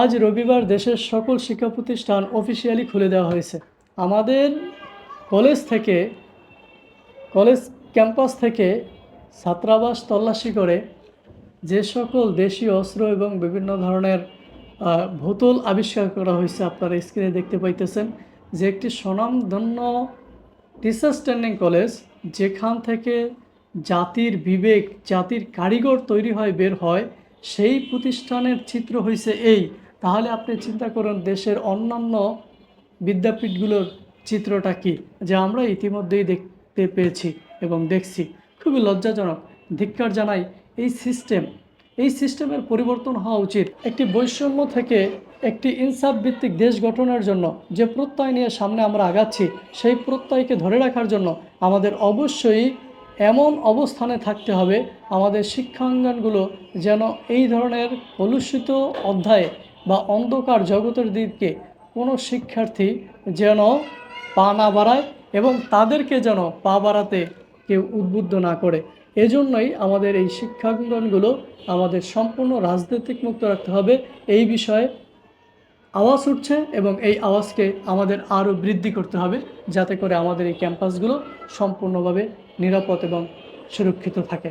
আজ রবিবার দেশের সকল শিক্ষা প্রতিষ্ঠান অফিসিয়ালি খুলে দেওয়া হয়েছে। আমাদের কলেজ থেকে, কলেজ ক্যাম্পাস থেকে ছাত্রাবাস তল্লাশি করে যে সকল দেশীয় অস্ত্র এবং বিভিন্ন ধরনের ভূতল আবিষ্কার করা হয়েছে আপনারা স্ক্রিনে দেখতে পাইতেছেন যে একটি স্বনামধন্য টিচার স্ট্যান্ডিং কলেজ যেখান থেকে জাতির বিবেক, জাতির কারিগর তৈরি হয়, বের হয়, সেই প্রতিষ্ঠানের চিত্র হয়েছে এই। তাহলে আপনি চিন্তা করুন, দেশের অন্যান্য বিদ্যাপীঠগুলোর চিত্রটা কি, যা আমরা ইতিমধ্যেই দেখতে পেয়েছি এবং দেখছি। খুবই লজ্জাজনক। ধিক্কার জানাই, এই সিস্টেম এই সিস্টেমের পরিবর্তন হওয়া উচিত। একটি বৈষম্য থেকে একটি ইনসাফ ভিত্তিক দেশ গঠনের জন্য যে প্রত্যয় নিয়ে সামনে আমরা আগাচ্ছি, সেই প্রত্যয়কে ধরে রাখার জন্য আমাদের অবশ্যই এমন অবস্থানে থাকতে হবে, আমাদের শিক্ষাঙ্গনগুলো যেন এই ধরনের কলুষিত অধ্যায়ে বা অন্ধকার জগতের দিকে কোনো শিক্ষার্থী যেন পা না বাড়ায় এবং তাদেরকে যেন পা বাড়াতে কেউ উদ্বুদ্ধ না করে। এজন্যই আমাদের এই শিক্ষাঙ্গনগুলো আমাদের সম্পূর্ণ রাজনৈতিক মুক্ত রাখতে হবে। এই বিষয়ে আওয়াজ উঠছে এবং এই আওয়াজকে আমাদের আরও বৃদ্ধি করতে হবে যাতে করে আমাদের এই ক্যাম্পাসগুলো সম্পূর্ণভাবে নিরাপদ এবং সুরক্ষিত থাকে।